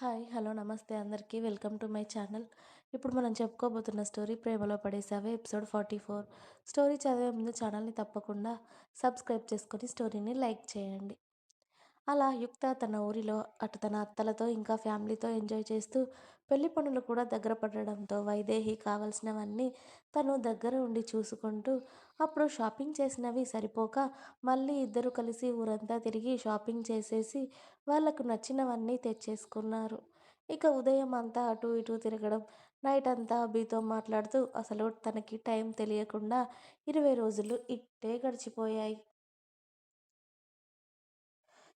Hi hello నమస్తే అందరికీ. Welcome to my channel. ఇప్పుడు మనం చెప్పుకోబోతున్న స్టోరీ ప్రేమలో పడేసావే ఎపిసోడ్ ఫార్టీ ఫోర్. స్టోరీ చదివే ముందు ఛానల్ని తప్పకుండా సబ్స్క్రైబ్ చేసుకొని స్టోరీని లైక్ చేయండి. అలా యుక్త తన ఊరిలో అటు తన అత్తలతో ఇంకా ఫ్యామిలీతో ఎంజాయ్ చేస్తూ పెళ్ళి పనులు కూడా దగ్గర పడడంతో వైదేహి కావలసినవన్నీ తను దగ్గర ఉండి చూసుకుంటూ అప్పుడు షాపింగ్ చేసినవి సరిపోక మళ్ళీ ఇద్దరు కలిసి ఊరంతా తిరిగి షాపింగ్ చేసేసి వాళ్ళకు నచ్చినవన్నీ తెచ్చేసుకున్నారు. ఇక ఉదయం అంతా అటు ఇటు తిరగడం నైట్ అంతా అభితో మాట్లాడుతూ అసలు తనకి టైం తెలియకుండా ఇరవై రోజులు ఇట్టే గడిచిపోయాయి.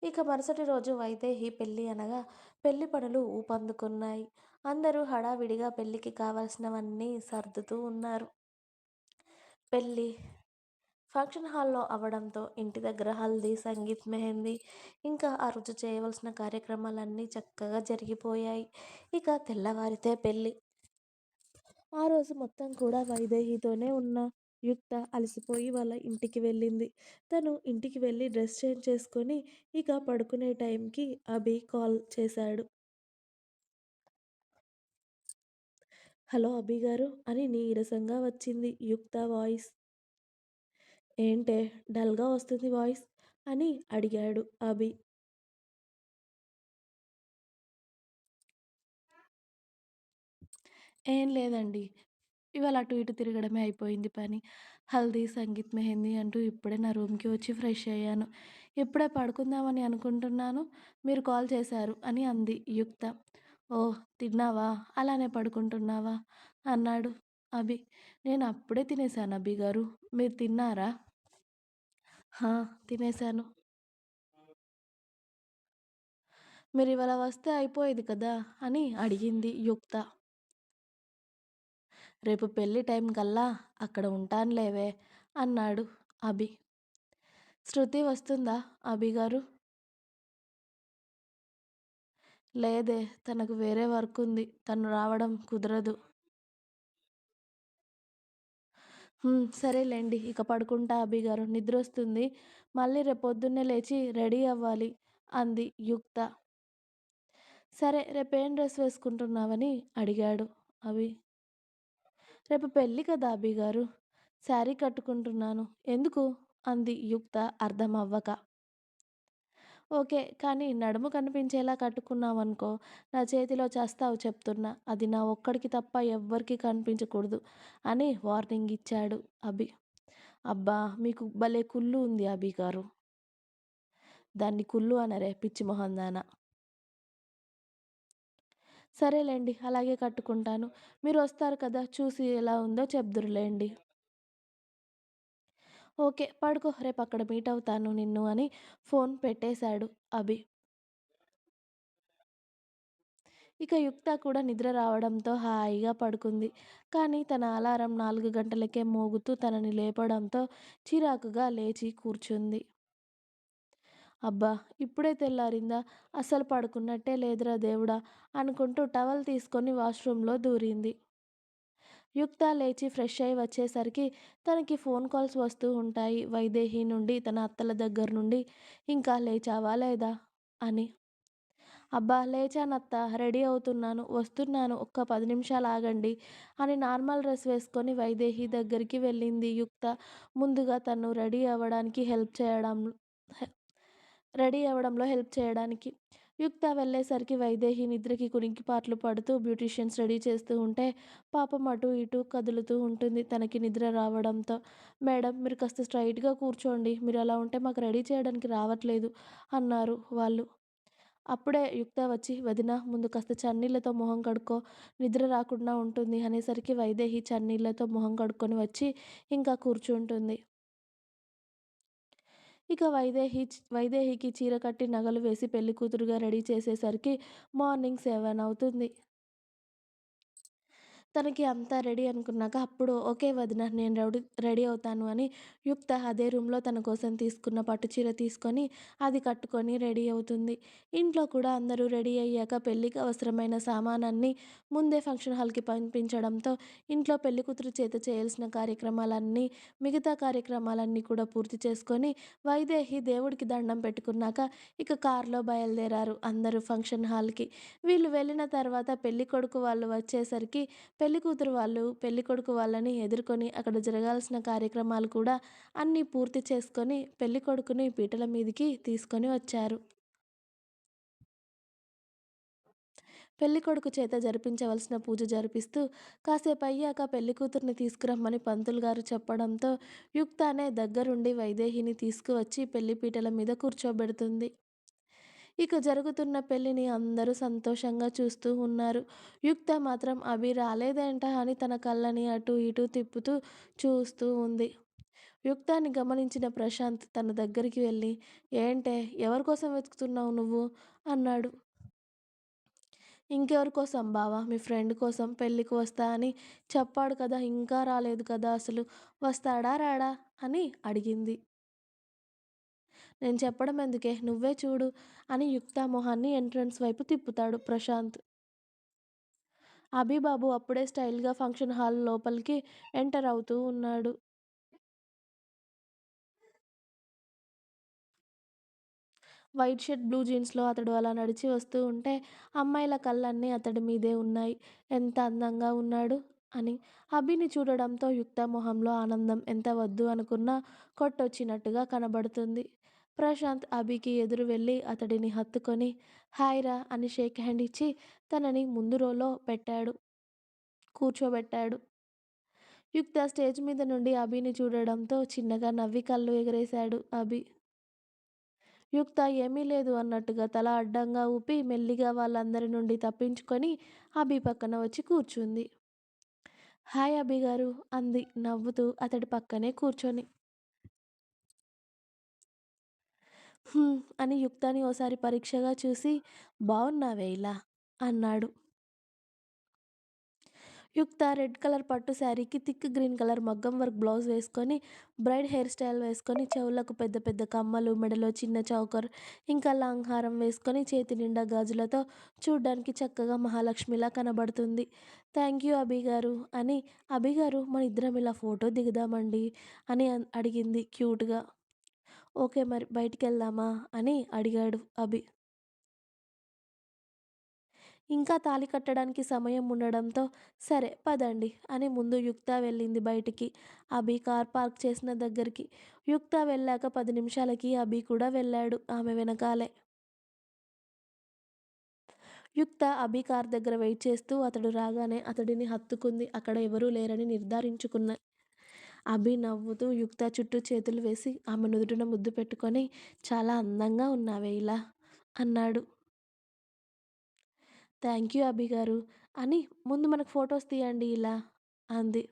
ఇక మరుసటి రోజు వైదేహి పెళ్ళి అనగా పెళ్ళి పనులు ఊపందుకున్నాయి. అందరూ హడావిడిగా పెళ్ళికి కావాల్సినవన్నీ సర్దుతూ ఉన్నారు. పెళ్ళి ఫంక్షన్ హాల్లో అవడంతో ఇంటి దగ్గర హల్దీ సంగీత్ మెహందీ ఇంకా ఆ రోజు చేయవలసిన కార్యక్రమాలన్నీ చక్కగా జరిగిపోయాయి. ఇక తెల్లవారితే పెళ్ళి. ఆ రోజు మొత్తం కూడా వైదేహితోనే ఉన్నా. యుక్త అలసిపోయి వాళ్ళ ఇంటికి వెళ్ళింది. తను ఇంటికి వెళ్ళి డ్రెస్ చేంజ్ చేసుకొని ఇక పడుకునే టైంకి అభి కాల్ చేశాడు. హలో అభి గారు అని నీరసంగా వచ్చింది యుక్త వాయిస్. ఏంటే డల్గా వస్తుంది వాయిస్? అని అడిగాడు అభి. ఏం లేదండి ఇవాళ అటు ఇటు తిరగడమే అయిపోయింది పని. హల్దీ సంగీత్ మెహందీ అంటూ ఇప్పుడే నా రూమ్కి వచ్చి ఫ్రెష్ అయ్యాను. ఇప్పుడే పడుకుందామని అనుకుంటున్నాను? మీరు కాల్ చేశారు అని అంది యుక్త. ఓ తిన్నావా? అలానే పడుకుంటున్నావా? అన్నాడు అభి. నేను అప్పుడే తినేశాను అభి గారు. మీరు తిన్నారా? తినేశాను. మీరు ఇవాళ వస్తే అయిపోయేది కదా? అని అడిగింది యుక్త. రేపు పెళ్ళి టైం కల్లా అక్కడ ఉంటానులేవే అన్నాడు అభి. శృతి వస్తుందా అభి గారు? లేదే తనకు వేరే వర్క్ ఉంది. తను రావడం కుదరదు. సరేలేండి ఇక పడుకుంటా అభి గారు. నిద్ర వస్తుంది మళ్ళీ రేపొద్దున్నే లేచి రెడీ అవ్వాలి అంది యుక్త. సరే రేపేం డ్రెస్ వేసుకుంటున్నావని అడిగాడు అభి. రేపు పెళ్ళి కదా అభి గారు. శారీ కట్టుకుంటున్నాను. ఎందుకు? అంది యుక్త అర్థం అవ్వక ఓకే కానీ నడుము కనిపించేలా కట్టుకున్నావనుకో నా చేతిలో చేస్తావు చెప్తున్నా. అది నా ఒక్కడికి తప్ప ఎవ్వరికి కనిపించకూడదు అని వార్నింగ్ ఇచ్చాడు అభి అబ్బా మీకు భలే కుళ్ళు ఉంది అభి గారు. దాన్ని కుళ్ళు అనరే పిచ్చి మొహందాన? సరేలేండి అలాగే కట్టుకుంటాను. మీరు వస్తారు కదా చూసి ఎలా ఉందో చెప్దురులేండి. ఓకే పడుకో రేపు అక్కడ మీట్ అవుతాను నిన్ను అని ఫోన్ పెట్టేశాడు అభి. ఇక యుక్త కూడా నిద్ర రావడంతో హాయిగా పడుకుంది. కానీ తన అలారం నాలుగు గంటలకే మోగుతూ తనని లేపడంతో చిరాకుగా లేచి కూర్చుంది. అబ్బా! ఇప్పుడే తెల్లారిందా? అసలు పడుకున్నట్టే లేదురా దేవుడా! అనుకుంటూ టవల్ తీసుకొని వాష్రూమ్లో దూరింది. యుక్త లేచి ఫ్రెష్ అయి వచ్చేసరికి తనకి ఫోన్ కాల్స్ వస్తూ ఉంటాయి. వైదేహి నుండి తన అత్తల దగ్గర నుండి ఇంకా లేచావా లేదా? అని. అబ్బా! లేచానత్త. రెడీ అవుతున్నాను. వస్తున్నాను. ఒక్క పది నిమిషాలు ఆగండి అని నార్మల్ డ్రెస్ వేసుకొని వైదేహి దగ్గరికి వెళ్ళింది యుక్త. ముందుగా తను రెడీ అవ్వడానికి హెల్ప్ చేయడం రెడీ అవ్వడంలో హెల్ప్ చేయడానికి. యుక్త వెళ్ళేసరికి వైదేహి నిద్రకి కునికిపాట్లు పడుతూ బ్యూటీషియన్స్ రెడీ చేస్తూ ఉంటే పాపం అటు ఇటు కదులుతూ ఉంటుంది తనకి నిద్ర రావడంతో. మేడం మీరు కాస్త స్ట్రైట్గా కూర్చోండి మీరు అలా ఉంటే మాకు రెడీ చేయడానికి రావట్లేదు అన్నారు వాళ్ళు. అప్పుడే యుక్త వచ్చి వదిన ముందు కాస్త చన్నీళ్ళతో మొహం కడుక్కో నిద్ర రాకుండా ఉంటుంది అనేసరికి వైదేహి చన్నీళ్ళతో మొహం కడుక్కొని వచ్చి ఇంకా కూర్చుంటుంది. ఇక వైదేహి వైదేహికి చీర కట్టి నగలు వేసి పెళ్ళి కూతురుగా రెడీ చేసేసరికి మార్నింగ్ సెవెన్ అవుతుంది. తనకి అంతా రెడీ అనుకున్నాక అప్పుడు ఓకే వదిన నేను రెడీ రెడీ అవుతాను అని యుక్త అదే రూమ్లో తన కోసం తీసుకున్న పట్టు చీర తీసుకొని అది కట్టుకొని రెడీ అవుతుంది. ఇంట్లో కూడా అందరూ రెడీ అయ్యాక పెళ్ళికి అవసరమైన సామానాన్ని ముందే ఫంక్షన్ హాల్కి పంపించడంతో ఇంట్లో పెళ్ళి కూతురు చేత చేయాల్సిన కార్యక్రమాలన్నీ మిగతా కార్యక్రమాలన్నీ కూడా పూర్తి చేసుకొని వైదేహి దేవుడికి దండం పెట్టుకున్నాక ఇక కారులో బయలుదేరారు అందరూ ఫంక్షన్ హాల్కి. వీళ్ళు వెళ్ళిన తర్వాత పెళ్ళి కొడుకు వాళ్ళు వచ్చేసరికి పెళ్ళి కూతురు వాళ్ళు పెళ్ళి కొడుకు వాళ్ళని ఎదుర్కొని అక్కడ జరగాల్సిన కార్యక్రమాలు కూడా అన్నీ పూర్తి చేసుకొని పెళ్ళి కొడుకుని పీటల మీదికి తీసుకొని వచ్చారు. పెళ్ళి కొడుకు చేత జరిపించవలసిన పూజ జరిపిస్తూ కాసేపు అయ్యాక పెళ్ళి కూతుర్ని తీసుకురమ్మని పంతులు గారు చెప్పడంతో యుక్తానే దగ్గరుండి వైదేహిని తీసుకువచ్చి పెళ్ళి పీటల మీద కూర్చోబెడుతుంది. ఇక జరుగుతున్న పెళ్ళిని అందరూ సంతోషంగా చూస్తూ ఉన్నారు. యుక్త మాత్రం అభి రాలేదేంట అని తన కళ్ళని అటు ఇటు తిప్పుతూ చూస్తూ ఉంది. యుక్తాన్ని గమనించిన ప్రశాంత్ తన దగ్గరికి వెళ్ళి ఏంటే ఎవరి కోసం వెతుకుతున్నావు నువ్వు? అన్నాడు. ఇంకెవరి కోసం బావా? మీ ఫ్రెండ్ కోసం పెళ్ళికి వస్తా అని చెప్పాడు కదా ఇంకా రాలేదు కదా అసలు. వస్తాడా రాడా? అని అడిగింది. నేను చెప్పడం ఎందుకే? నువ్వే చూడు అని యుక్త మొహాన్ని ఎంట్రన్స్ వైపు తిప్పుతాడు ప్రశాంత్. అభిబాబు అప్పుడే స్టైల్గా ఫంక్షన్ హాల్ లోపలికి ఎంటర్ అవుతూ ఉన్నాడు. వైట్ షర్ట్ బ్లూ జీన్స్లో అతడు అలా నడిచి వస్తూ ఉంటే అమ్మాయిల కళ్ళన్నీ అతడి మీదే ఉన్నాయి. ఎంత అందంగా ఉన్నాడు అని. అభిని చూడడంతో యుక్త మొహంలో ఆనందం ఎంత వద్దు అనుకున్నా కొట్టొచ్చినట్టుగా కనబడుతుంది. ప్రశాంత్ అభికి ఎదురు వెళ్ళి అతడిని హత్తుకొని హాయ్ రా అని షేక్ హ్యాండ్ ఇచ్చి తనని ముందు రోలో పెట్టాడు కూర్చోబెట్టాడు. యుక్త స్టేజ్ మీద నుండి అభిని చూడడంతో చిన్నగా నవ్వి కళ్ళు ఎగరేశాడు అభి. యుక్త ఏమీ లేదు అన్నట్టుగా తల అడ్డంగా ఊపి మెల్లిగా వాళ్ళందరి నుండి తప్పించుకొని అభి పక్కన వచ్చి కూర్చుంది. హాయ్ అభి గారు అంది నవ్వుతూ అతడి పక్కనే కూర్చొని. "హ్మ్" అని యుక్తాని ఓసారి పరీక్షగా చూసి బావున్నావే ఇలా అన్నాడు. యుక్త రెడ్ కలర్ పట్టు శారీకి థిక్ గ్రీన్ కలర్ మగ్గం వర్క్ బ్లౌజ్ వేసుకొని బ్రైడ్ హెయిర్ స్టైల్ వేసుకొని చెవులకు పెద్ద పెద్ద కమ్మలు మెడలో చిన్న చౌకర్ ఇంకా లాంగ్ హారం వేసుకొని చేతి నిండా గాజులతో చూడ్డానికి చక్కగా మహాలక్ష్మిలా కనబడుతుంది. థ్యాంక్ యూ అభిగారు అని అభిగారు మన ఇద్దరం ఇలా ఫోటో దిగుదామండి అని అన్- అడిగింది క్యూట్గా. ఓకే మరి బయటికి వెళ్దామా అని అడిగాడు అభి. ఇంకా తాళి కట్టడానికి సమయం ఉండడంతో సరే పదండి అని ముందు యుక్త వెళ్ళింది బయటికి. అభి కార్ పార్క్ చేసిన దగ్గరికి. యుక్త వెళ్ళాక పది నిమిషాలకి అభి కూడా వెళ్ళాడు ఆమె వెనకాలే. యుక్త అభి కార్ దగ్గర వెయిట్ చేస్తూ అతడు రాగానే అతడిని హత్తుకుంది. అక్కడ ఎవరూ లేరని నిర్ధారించుకున్న అభి నవ్వుతూ యుక్త చుట్టూ చేతులు వేసి ఆమె నుదుటిన ముద్దు పెట్టుకొని చాలా అందంగా ఉన్నావే ఇలా అన్నాడు. థ్యాంక్ యూ అభి గారు అని ముందు మనకు ఫొటోస్ తీయండి ఇలా అంది.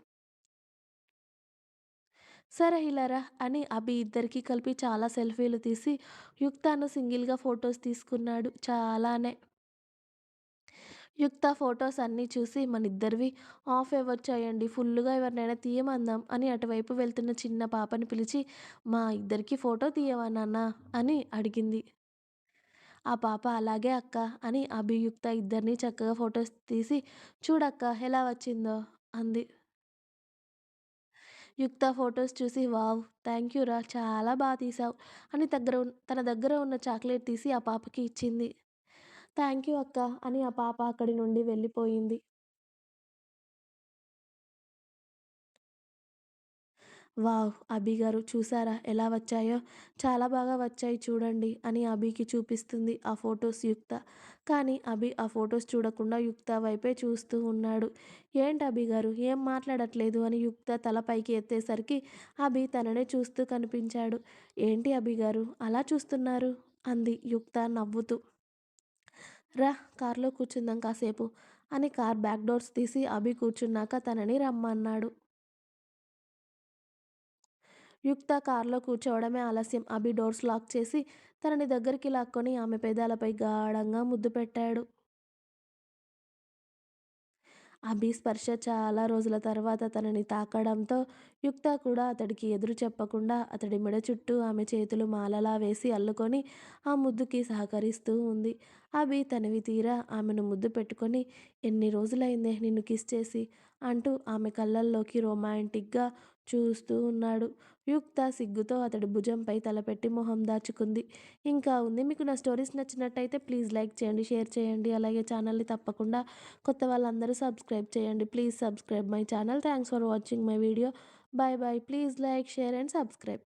సరే ఇలారా అని అభి ఇద్దరికి కలిపి చాలా సెల్ఫీలు తీసి యుక్తాను సింగిల్గా ఫొటోస్ తీసుకున్నాడు చాలానే. యుక్త ఫొటోస్ అన్నీ చూసి మన ఇద్దరివి ఆఫ్ వచ్చాయండి ఫుల్గా ఎవరినైనా తీయమందాం అని అటువైపు వెళ్తున్న చిన్న పాపని పిలిచి మా ఇద్దరికి ఫోటో తీయవా నాన్న అని అడిగింది. ఆ పాప అలాగే అక్క అని అభియుక్త ఇద్దరిని చక్కగా ఫొటోస్ తీసి చూడక్క ఎలా వచ్చిందో అంది. యుక్త ఫొటోస్ చూసి వావ్ థ్యాంక్ యూ రా చాలా బాగా తీసావు అని దగ్గర ఉన్- తన దగ్గర ఉన్న చాక్లెట్ తీసి ఆ పాపకి ఇచ్చింది. థ్యాంక్ యూ అక్క అని ఆ పాప అక్కడి నుండి వెళ్ళిపోయింది. వావ్! అభి గారు చూసారా ఎలా వచ్చాయో? చాలా బాగా వచ్చాయి చూడండి అని అభికి చూపిస్తుంది ఆ ఫొటోస్ యుక్త. కానీ అభి ఆ ఫొటోస్ చూడకుండా యుక్త వైపే చూస్తూ ఉన్నాడు. ఏంటి అభి గారు? ఏం మాట్లాడట్లేదు అని యుక్త తల పైకి ఎత్తేసరికి అభి తననే చూస్తూ కనిపించాడు. ఏంటి అభి గారు? అలా చూస్తున్నారు? అంది యుక్త నవ్వుతూ. రా కార్లో కూర్చుందాం కాసేపు అని కార్ బ్యాక్ డోర్స్ తీసి అభి కూర్చున్నాక తనని రమ్మన్నాడు. యుక్త కారులో కూర్చోవడమే ఆలస్యం. అభి డోర్స్ లాక్ చేసి తనని దగ్గరికి లాక్కొని ఆమె పెదాలపై గాఢంగా ముద్దు పెట్టాడు. అభి స్పర్శ చాలా రోజుల తర్వాత తనని తాకడంతో యుక్త కూడా అతడికి ఎదురు చెప్పకుండా అతడి మెడ చుట్టూ ఆమె చేతులు మాలలా వేసి అల్లుకొని ఆ ముద్దుకి సహకరిస్తూ ఉంది. అభి తనివి తీరా ఆమెను ముద్దు పెట్టుకొని ఎన్ని రోజులైందే నిన్ను కిస్ చేసి అంటూ ఆమె కళ్ళల్లోకి రొమాంటిక్గా చూస్తూ ఉన్నాడు. యుక్త సిగ్గుతో అతడి భుజంపై తలపెట్టి మొహం దాచుకుంది. ఇంకా ఉంది మీకు నా స్టోరీస్ నచ్చినట్టయితే ప్లీజ్ లైక్ చేయండి, షేర్ చేయండి. అలాగే ఛానల్ని తప్పకుండా కొత్త వాళ్ళందరూ సబ్స్క్రైబ్ చేయండి. Please subscribe my channel. Thanks for watching my video. Bye bye. Please like, share and subscribe.